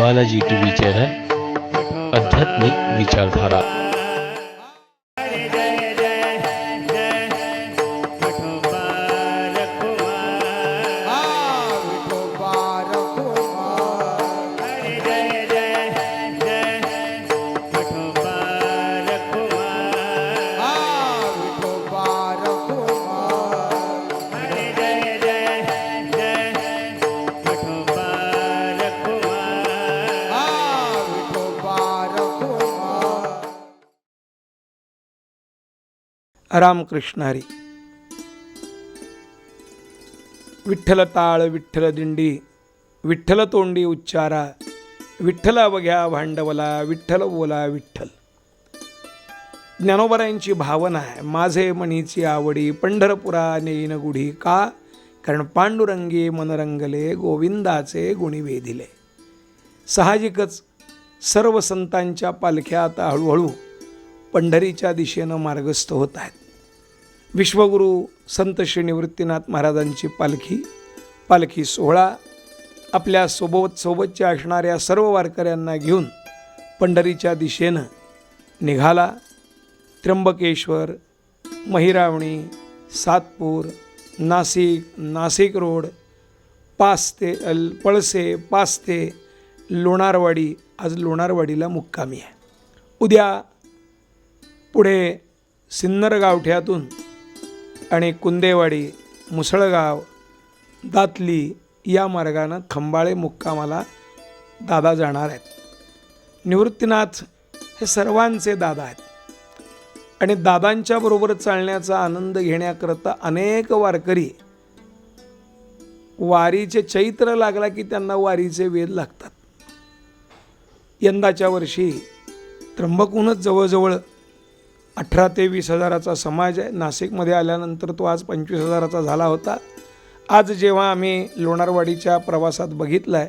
बालाजी टीव्हीचे है आध्यात्मिक विचारधारा। रामकृष्ण हरी. विठ्ठल ताळ विठ्ठल दिंडी विठ्ठल तोंडी उच्चारा विठ्ठल अवघ्या भांडवला विठ्ठल बोला विठ्ठल. ज्ञानोबरायांची भावना आहे माझे म्हणीची आवडी पंढरपुरा नेईन गुढी का? कारण पांडुरंगी मनरंगले गोविंदाचे गुणी वेधिले. साहजिकच सर्व संतांच्या पालख्या आता हळूहळू पंढरीच्या दिशेनं मार्गस्थ होत आहेत. विश्वगुरू संत श्री निवृत्तीनाथ महाराजांची पालखी पालखी सोहळा आपल्यासोबत सोबतच्या असणाऱ्या सर्व वारकऱ्यांना घेऊन पंढरीच्या दिशेनं निघाला. त्र्यंबकेश्वर महिरावणी सातपूर नाशिक नाशिक रोड पास्ते अल पळसे पास्ते लोणारवाडी. आज लोणारवाडीला मुक्कामी आहे. उद्या पुढे सिन्नर गावठ्यातून आणि कुंदेवाडी मुसळगाव दातली या मार्गानं खंबाळे मुक्कामाला दादा जाणार आहेत. निवृत्तीनाथ हे सर्वांचे दादा आहेत. आणि दादांच्या बरोबर चालण्याचा आनंद घेण्याकरता अनेक वारकरी वारीचे चैत्र लागला की त्यांना वारीचे वेध लागतात. यंदाच्या वर्षी त्र्यंबकहूनच जवळजवळ अठरा ते वीस हजाराचा समाज आहे. नाशिकमध्ये आल्यानंतर तो आज पंचवीस हजाराचा झाला होता. आज जेव्हा आम्ही लोणारवाडीच्या प्रवासात बघितला आहे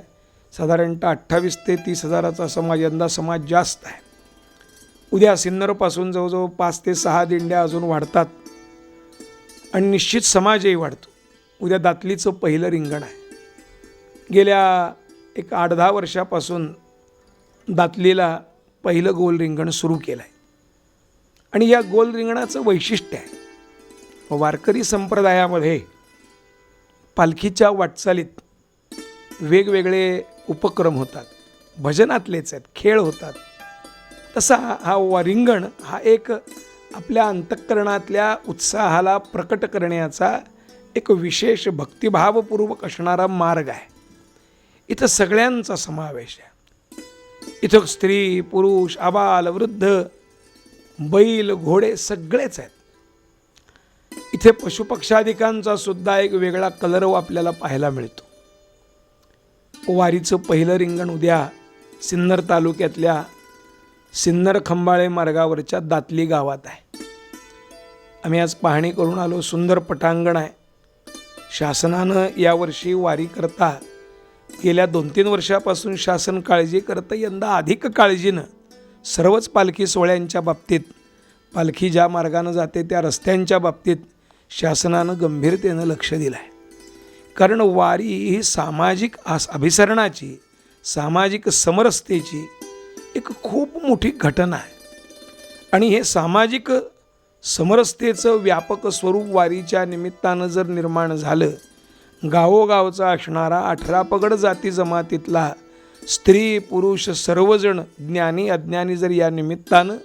साधारणतः अठ्ठावीस ते तीस हजाराचा समाज यंदा समाज जास्त आहे. उद्या सिन्नरपासून जवळजवळ पाच ते सहा दिंड्या अजून वाढतात. आणि निश्चित समाजही वाढतो. उद्या दातलीचं पहिलं रिंगण आहे. गेल्या एक आठ दहा वर्षापासून दातलीला पहिलं गोल रिंगण सुरू केलं आहे आणि या गोल रिंगणाचं वैशिष्ट्य आहे. वारकरी संप्रदायामध्ये पालखीच्या वाटचालीत वेगवेगळे उपक्रम होतात. भजनातलेच आहेत खेळ होतात. तसा हा वा रिंगण हा एक आपल्या अंतःकरणातल्या उत्साहाला प्रकट करण्याचा एक विशेष भक्तिभावपूर्वक असणारा मार्ग आहे. इथं सगळ्यांचा समावेश आहे. इथं स्त्री पुरुष आबाल वृद्ध बैल घोडे सगळेच आहेत. इथे पशुपक्षाधिकांचा सुद्धा एक वेगळा कलर हो आपल्याला पाहायला मिळतो. वारीचं पहिलं रिंगण उद्या सिन्नर तालुक्यातल्या सिन्नर खंबाळे मार्गावरच्या दातली गावात आहे. आम्ही आज पाहणी करून आलो सुंदर पटांगण आहे. शासनानं यावर्षी वारी करता गेल्या दोन तीन वर्षापासून शासन काळजी करतं यंदा अधिक काळजीनं सर्वच पालखी सोहळ्यांच्या बाबतीत पालखी ज्या मार्गानं जाते त्या रस्त्यांच्या बाबतीत शासनानं गंभीरतेनं लक्ष दिलं आहे कारण वारी ही सामाजिक आस अभिसरणाची सामाजिक समरसतेची एक खूप मोठी घटना आहे. आणि हे सामाजिक समरसतेचं व्यापक स्वरूप वारीच्या निमित्तानं जर निर्माण झालं गावोगावचा असणारा अठरा पगड जाती जमातीतला स्त्री पुरुष सर्वजण ज्ञानी अज्ञानी जर या निमित्तानं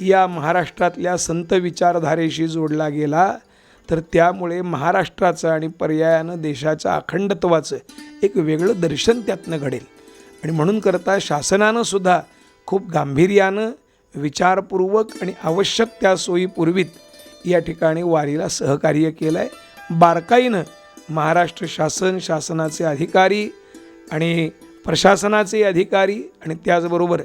या महाराष्ट्रातल्या संत विचारधारेशी जोडला गेला तर त्यामुळे महाराष्ट्राचं आणि पर्यायानं देशाच्या अखंडत्वाचं एक वेगळं दर्शन त्यातनं घडेल. आणि म्हणून करता शासनानं सुद्धा खूप गांभीर्यानं विचारपूर्वक आणि आवश्यक त्या सोयीपूर्वीत या ठिकाणी वारीला सहकार्य केलं आहे बारकाईनं महाराष्ट्र शासन शासनाचे अधिकारी आणि प्रशासनाचे अधिकारी आणि त्याचबरोबर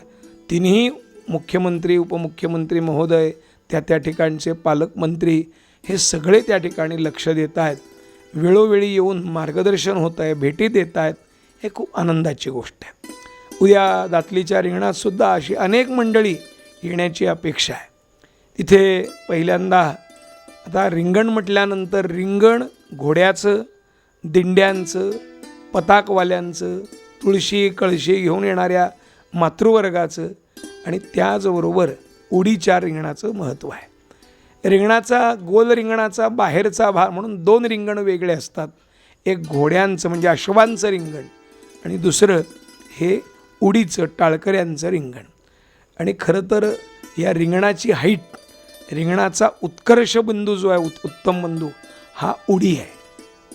तिन्ही मुख्यमंत्री उपमुख्यमंत्री महोदय त्या त्या ठिकाणचे पालकमंत्री हे सगळे त्या ठिकाणी लक्ष देत आहेत. वेळोवेळी येऊन मार्गदर्शन होत आहे भेटी देत आहेत. हे खूप आनंदाची गोष्ट आहे. उद्या दातलीच्या रिंगणातसुद्धा अशी अनेक मंडळी येण्याची अपेक्षा आहे. तिथे पहिल्यांदा आता रिंगण म्हटल्यानंतर रिंगण घोड्याचं दिंड्यांचं पताकवाल्यांचं तुळशी कळशी घेऊन येणाऱ्या मातृवर्गाचं आणि त्याचबरोबर उडीच्या रिंगणाचं महत्त्व आहे. रिंगणाचा गोल रिंगणाचा बाहेरचा भाग म्हणून दोन रिंगण वेगळे असतात. एक घोड्यांचं म्हणजे अश्वांचं रिंगण आणि दुसरं हे उडीचं टाळकऱ्यांचं रिंगण. आणि खरं तर या रिंगणाची हाईट रिंगणाचा उत्कर्ष बिंदू जो आहे उत् उत्तम बंधू हा उडी आहे.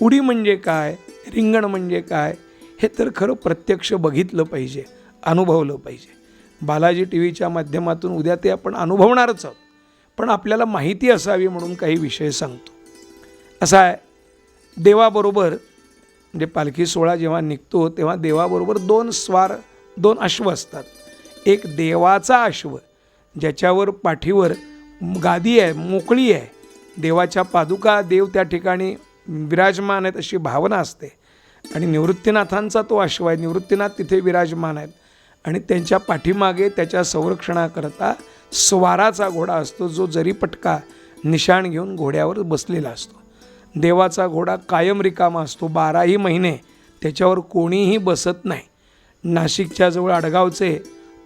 उडी म्हणजे काय? रिंगण म्हणजे काय? हे तर खरं प्रत्यक्ष बघितलं पाहिजे अनुभवलं पाहिजे. बालाजी टी व्हीच्या माध्यमातून उद्या ते आपण अनुभवणारच आहोत पण आपल्याला माहिती असावी म्हणून काही विषय सांगतो. असा आहे देवाबरोबर म्हणजे पालखी सोहळा जेव्हा निघतो तेव्हा देवाबरोबर दोन स्वार दोन अश्व असतात. एक देवाचा अश्व ज्याच्यावर पाठीवर गादी आहे मोकळी आहे. देवाच्या पादुका देव त्या ठिकाणी विराजमान आहेत अशी भावना असते. आणि निवृत्तीनाथांचा तो अश्व आहे. निवृत्तीनाथ तिथे विराजमान आहेत. आणि त्यांच्या पाठीमागे त्याच्या संरक्षणाकरता स्वाराचा घोडा असतो. जो जरीपटका निशाण घेऊन घोड्यावर बसलेला असतो. देवाचा घोडा कायम रिकामा असतो. बाराही महिने त्याच्यावर कोणीही बसत नाही. नाशिकच्या जवळ आडगावचे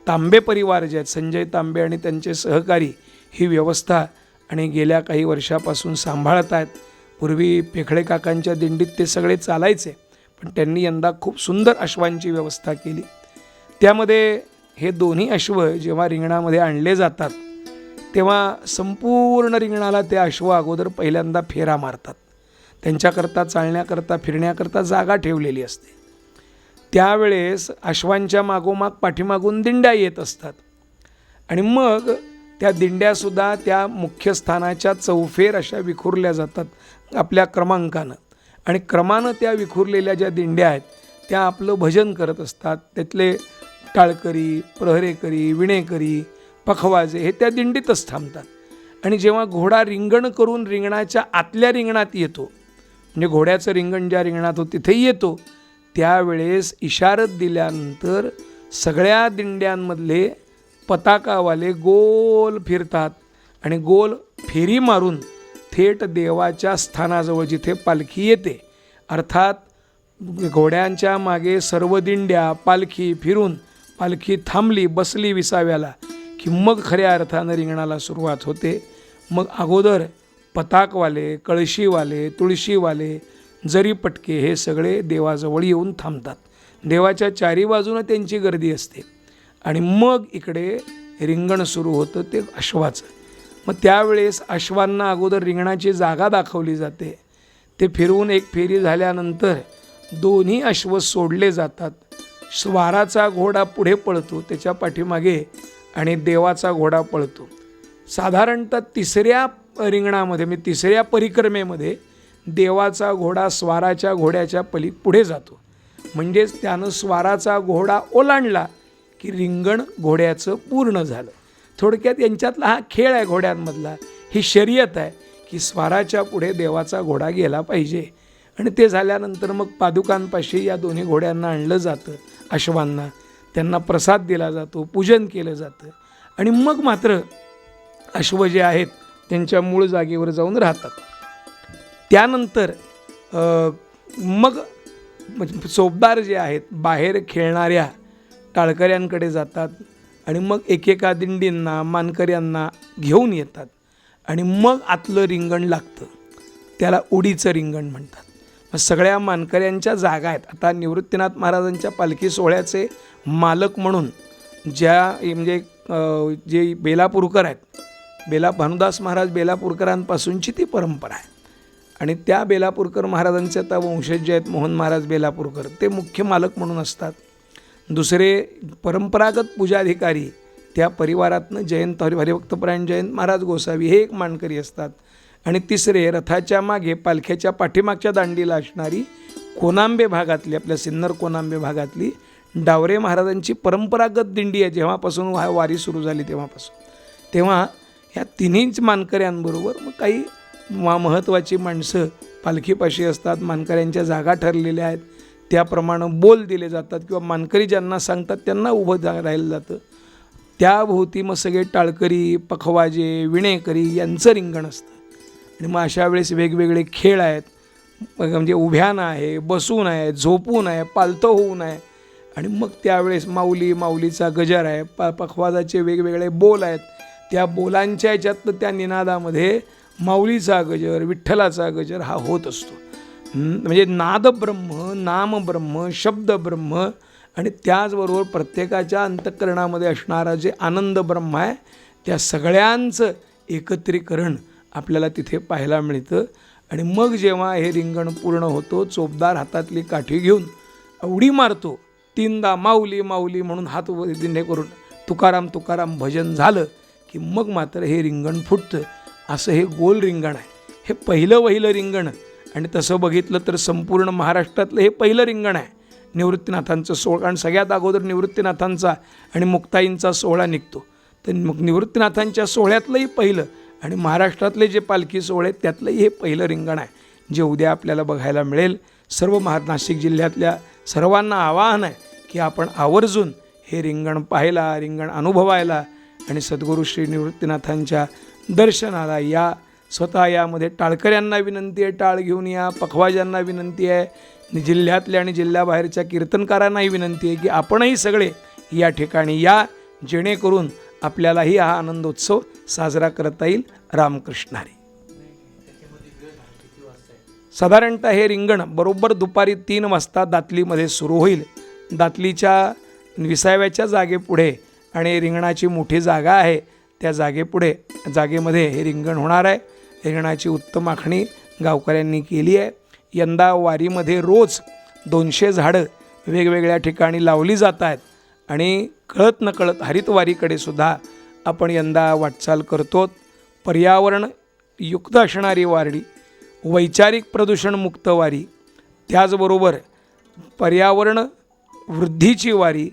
तांबे परिवार जे आहेत संजय तांबे आणि त्यांचे सहकारी ही व्यवस्था आणि गेल्या काही वर्षापासून सांभाळत आहेत. पूर्वी पेखळे काकांच्या दिंडीत ते सगळे चालायचे. पण त्यांनी यंदा खूप सुंदर अश्वांची व्यवस्था केली. त्यामध्ये हे दोन्ही अश्व जेव्हा रिंगणामध्ये आणले जातात तेव्हा संपूर्ण रिंगणाला ते अश्व अगोदर पहिल्यांदा फेरा मारतात. त्यांच्याकरता चालण्याकरता फिरण्याकरता जागा ठेवलेली असते. त्यावेळेस अश्वांच्या मागोमाग पाठीमागून दिंड्या येत असतात. आणि मग त्या दिंड्यासुद्धा त्या मुख्य स्थानाच्या चौफेर अशा विखुरल्या जातात आपल्या क्रमांकानं. आणि क्रमानं त्या विखुरलेल्या ज्या दिंड्या आहेत त्या आपलं भजन करत असतात. त्यातले टाळकरी प्रहरेकरी विणेकरी पखवाजे हे त्या दिंडीतच थांबतात. आणि जेव्हा घोडा रिंगण करून रिंगणाच्या आतल्या रिंगणात येतो म्हणजे घोड्याचं रिंगण ज्या रिंगणात हो तिथेही येतो त्यावेळेस इशारत दिल्यानंतर सगळ्या दिंड्यांमधले पताकावाले गोल फिरतात आणि गोल फेरी मारून थेट देवाच्या स्थानाजवळ जिथे पालखी येते अर्थात घोड्यांच्या मागे सर्व दिंड्या पालखी फिरून पालखी थांबली बसली विसाव्याला की मग खऱ्या अर्थानं रिंगणाला सुरुवात होते. मग अगोदर पताकवाले कळशीवाले तुळशीवाले जरीपटके हे सगळे देवाजवळ येऊन थांबतात. देवाच्या चारी बाजूनं त्यांची गर्दी असते. आणि मग इकडे रिंगण सुरू होतं ते अश्वाचं. मग त्यावेळेस अश्वांना अगोदर रिंगणाची जागा दाखवली जाते. ते फिरवून एक फेरी झाल्यानंतर दोन्ही अश्व सोडले जातात. स्वाराचा घोडा पुढे पळतो त्याच्या पाठीमागे आणि देवाचा घोडा पळतो. साधारणतः तिसऱ्या रिंगणामध्ये म्हणजे तिसऱ्या परिक्रमेमध्ये देवाचा घोडा स्वाराच्या घोड्याच्या पली पुढे जातो. म्हणजेच त्यानं स्वाराचा घोडा ओलांडला की रिंगण घोड्याचं पूर्ण झालं. थोडक्यात यांच्यातला हा खेळ आहे घोड्यांमधला. ही शर्यत आहे की स्वाराच्या पुढे देवाचा घोडा गेला पाहिजे. आणि ते झाल्यानंतर मग पादुकांपाशी या दोन्ही घोड्यांना आणलं जातं अश्वांना. त्यांना प्रसाद दिला जातो पूजन केलं जातं. आणि मग मात्र अश्व जे आहेत त्यांच्या मूळ जागेवर जाऊन राहतात. त्यानंतर मग म्हणजे चोपदार जे आहेत बाहेर खेळणाऱ्या टाळकऱ्यांकडे जातात. आणि मग एकेका दिंडींना मानकऱ्यांना घेऊन येतात. आणि मग आतलं रिंगण लागतं. त्याला उडीचं रिंगण म्हणतात. मग सगळ्या मानकऱ्यांच्या जागा आहेत. आता निवृत्तीनाथ महाराजांच्या पालखी सोहळ्याचे मालक म्हणून ज्या म्हणजे जे बेलापूरकर आहेत बेला भानुदास महाराज बेलापूरकरांपासूनची ती परंपरा आहे. आणि त्या बेलापूरकर महाराजांचे आता वंशज जे आहेत मोहन महाराज बेलापूरकर ते मुख्य मालक म्हणून असतात. दुसरे परंपरागत पूजाधिकारी त्या परिवारातनं जयंत हरि हरिभक्तपरायण जयंत महाराज गोसावी हे एक मानकरी असतात. आणि तिसरे रथाच्या मागे पालख्याच्या पाठीमागच्या दांडीला असणारी कोनांबे भागातली आपल्या सिन्नर कोनांबे भागातली डावरे महाराजांची परंपरागत दिंडी आहे. जेव्हापासून वा वारी सुरू झाली तेव्हापासून. तेव्हा ह्या तिन्हीच मानकऱ्यांबरोबर मग काही मा महत्त्वाची माणसं पालखीपाशी असतात मानकऱ्यांच्या जागा ठरलेल्या आहेत. त्याप्रमाणे बोल दिले जातात किंवा मानकरी ज्यांना सांगतात त्यांना उभं जा राहिलं जातं. त्याभोवती मग सगळे टाळकरी पखवाजे विणेकरी यांचं रिंगण असतं. आणि मग अशा वेळेस वेगवेगळे खेळ आहेत. म्हणजे उभ्यानं आहे बसून आहे झोपून आहे पालतं होऊन आहे. आणि मग त्यावेळेस माऊली माऊलीचा गजर आहे. प पखवाजाचे वेगवेगळे बोल आहेत. त्या बोलांच्या याच्यातनं त्या निनादामध्ये माऊलीचा गजर विठ्ठलाचा गजर हा होत असतो. म्हणजे नाद ब्रह्म नाम ब्रह्म शब्द ब्रह्म आणि त्याचबरोबर प्रत्येकाच्या अंतःकरणामध्ये असणारा जे आनंद ब्रह्म आहे त्या सगळ्यांचं एकत्रीकरण आपल्याला तिथे पाहायला मिळतं. आणि मग जेव्हा हे रिंगण पूर्ण होतो चोपदार हातातली काठी घेऊन उडी मारतो तीनदा माऊली माऊली म्हणून हात दिंडे करून तुकाराम तुकाराम भजन झालं की मग मात्र हे रिंगण फुटतं. असं हे गोल रिंगण आहे. हे पहिलं वहिलं रिंगण आणि तसं बघितलं तर संपूर्ण महाराष्ट्रातलं हे पहिलं रिंगण आहे. निवृत्तीनाथांचं सोहळा कारण सगळ्यात अगोदर निवृत्तीनाथांचा आणि मुक्ताईंचा सोहळा निघतो. तर मग निवृत्तीनाथांच्या सोहळ्यातलंही पहिलं आणि महाराष्ट्रातले जे पालखी सोहळे आहेत, त्यातलंही हे पहिलं रिंगण आहे जे उद्या आपल्याला बघायला मिळेल. सर्व महा नाशिक जिल्ह्यातल्या सर्वांना आवाहन आहे की आपण आवर्जून हे रिंगण पाहायला रिंगण अनुभवायला आणि सद्गुरू श्री निवृत्तीनाथांच्या दर्शनाला या स्वतः यामध्ये टाळकऱ्यांना विनंती आहे टाळ घेऊन या पखवाजांना विनंती आहे जिल्ह्यातल्या आणि जिल्ह्याबाहेरच्या कीर्तनकारांनाही विनंती आहे की आपणही सगळे या ठिकाणी या जेणेकरून आपल्यालाही हा आनंदोत्सव साजरा करता येईल. रामकृष्णारी. साधारणतः हे रिंगण बरोबर दुपारी तीन वाजता दातलीमध्ये सुरू होईल. दातलीच्या विसाव्याच्या जागेपुढे आणि रिंगणाची मोठी जागा आहे. त्या जागेपुढे जागेमध्ये हे रिंगण होणार आहे. रिंगणाची उत्तम आखणी गावकऱ्यांनी केली आहे. यंदा वारीमध्ये रोज दोनशे झाडं वेगवेगळ्या ठिकाणी लावली जात आहेत. आणि कळत नकळत हरितवारीकडे सुद्धा आपण यंदा वाटचाल करतो पर्यावरण युक्त असणारी वारी वैचारिक प्रदूषणमुक्त वारी त्याचबरोबर पर्यावरण वृद्धीची वारी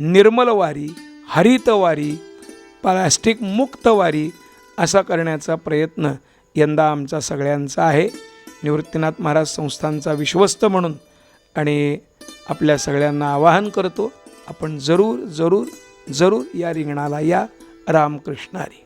निर्मल वारी हरित वारी प्लास्टिक मुक्त वारी असा करण्याचा प्रयत्न यंदा आमचा सगळ्यांचा आहे. निवृत्तीनाथ महाराज संस्थांचा विश्वस्त म्हणून आणि आपल्या सगळ्यांना आवाहन करतो आपण जरूर जरूर जरूर या रिंगणाला या रामकृष्णारी.